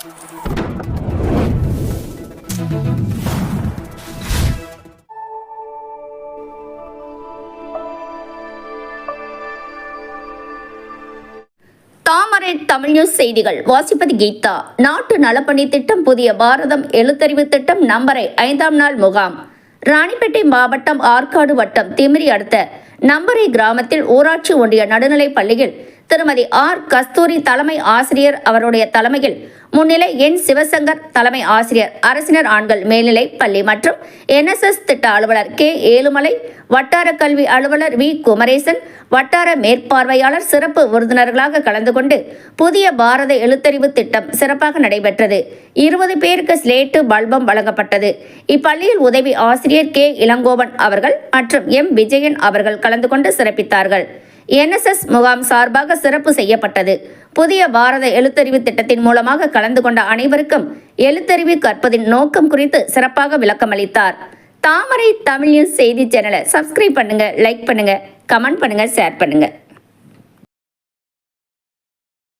தாமரை Tamil news செய்திகள். வாசிப்பது கீதா. நாட்டு நலப்பணி திட்டம் புதிய பாரதம் எழுத்தறிவு திட்டம் நம்பரை ஐந்தாம் நாள் முகாம். ராணிப்பேட்டை மாவட்டம் ஆற்காடு வட்டம் திமிரி அடுத்த நம்பரை கிராமத்தில் ஊராட்சி ஒன்றிய நடுநிலைப் பள்ளியில் திருமதி ஆர். கஸ்தூரி தலைமை ஆசிரியர் அவருடைய தலைமையில் முன்னிலை என். சிவசங்கர் தலைமை ஆசிரியர் அரசினர் ஆண்கள் மேல்நிலை பள்ளி மற்றும் என்எஸ்எஸ் திட்ட அலுவலர் கே. ஏழுமலை வட்டார கல்வி அலுவலர் வி. குமரேசன் வட்டார மேற்பார்வையாளர் சிறப்பு விருந்தினர்களாக கலந்து கொண்டு புதிய பாரத எழுத்தறிவு திட்டம் சிறப்பாக நடைபெற்றது. இருபது பேருக்கு ஸ்லேட்டு பல்பம் வழங்கப்பட்டது. இப்பள்ளியில் உதவி ஆசிரியர் கே. இளங்கோவன் அவர்கள் மற்றும் எம். விஜயன் அவர்கள் கலந்து கொண்டு சிறப்பித்தார்கள். என்எஸ்எஸ் முகாம் சார்பாக சிறப்பு செய்யப்பட்டது. புதிய பாரத எழுத்தறிவு திட்டத்தின் மூலமாக கலந்து கொண்ட அனைவருக்கும் எழுத்தறிவு கற்பதின் நோக்கம் குறித்து சிறப்பாக விளக்கமளித்தார். தாமரை தமிழ் நியூஸ் செய்தி சேனலை சப்ஸ்கிரைப் பண்ணுங்க லைக் பண்ணுங்க கமெண்ட் பண்ணுங்க ஷேர் பண்ணுங்க.